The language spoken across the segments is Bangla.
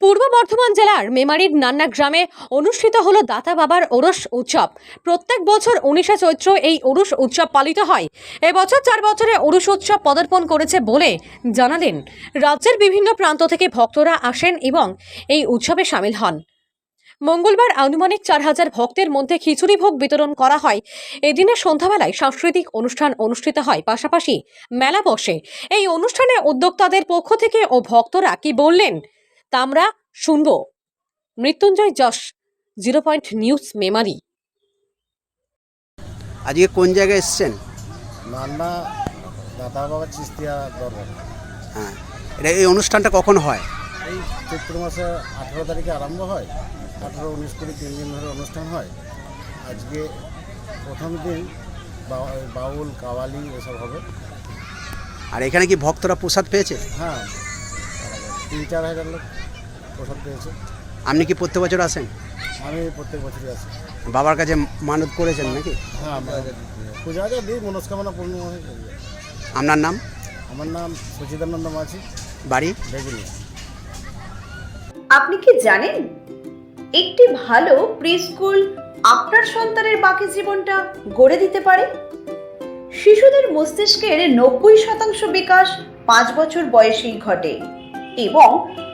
পূর্ব বর্ধমান জেলার মেমারির নান্না গ্রামে অনুষ্ঠিত হলো দাতা বাবার ওরস উৎসব। প্রত্যেক বছর উনিশে চৈত্র এই ওরস উৎসব পালিত হয়। এবছর চার বছরে ওরস উৎসব পদার্পণ করেছে বলে জানালেন রাজ্যের বিভিন্ন প্রান্ত থেকে ভক্তরা আসেন এবং এই উৎসবে সামিল হন। মঙ্গলবার আনুমানিক চার হাজার ভক্তের মধ্যে খিচুড়ি ভোগ বিতরণ করা হয়। এদিনের সন্ধ্যাবেলায় সাংস্কৃতিক অনুষ্ঠান অনুষ্ঠিত হয়। পাশাপাশি মেলা বসে। এই অনুষ্ঠানে উদ্যোক্তাদের পক্ষ থেকে ও ভক্তরা কি বললেন তা আমরা শুনব। Mrityunjay Yash zero point news Memari. আজকে কোন জায়গায় এসছেন? নান্না দাদা বাবা চিস্তিয়া দরবার। হ্যাঁ এটা এই অনুষ্ঠানটা কখন হয়? এই চৈত্র মাসে আঠেরো তারিখে আরম্ভ হয় আঠেরো উনিশ কুড়ি তিন দিন ধরে অনুষ্ঠান হয়। আজকে প্রথম দিন বা- বাউল কাওয়ালি এসব হবে। আর এখানে কি ভক্তরা প্রসাদ পেয়েছে? হ্যাঁ তিন চার হাজার লোক। প্রসাদ পেয়েছে। আপনি কি প্রত্যেক বছর আসেন? আমি প্রত্যেক বছরই আছি বাবার কাছে মানত করেছেন নাকি? হ্যাঁ পূজা আজা দিই মনস্কামনা পূর্ণ হয়। আপনার নাম? আমার নাম সচিদানন্দ মাঝি। বাড়ি? বেগুনি আপনি কি জানেন? একটি ভালো প্রি স্কুল আপনার সন্তানের বাকি জীবনটা গড়ে দিতে পারে? শিশুদের মস্তিষ্কের নব্বই শতাংশ বিকাশ পাঁচ বছর বয়সেই ঘটে এবং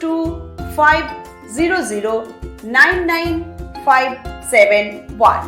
two five zero zero nine nine five seven one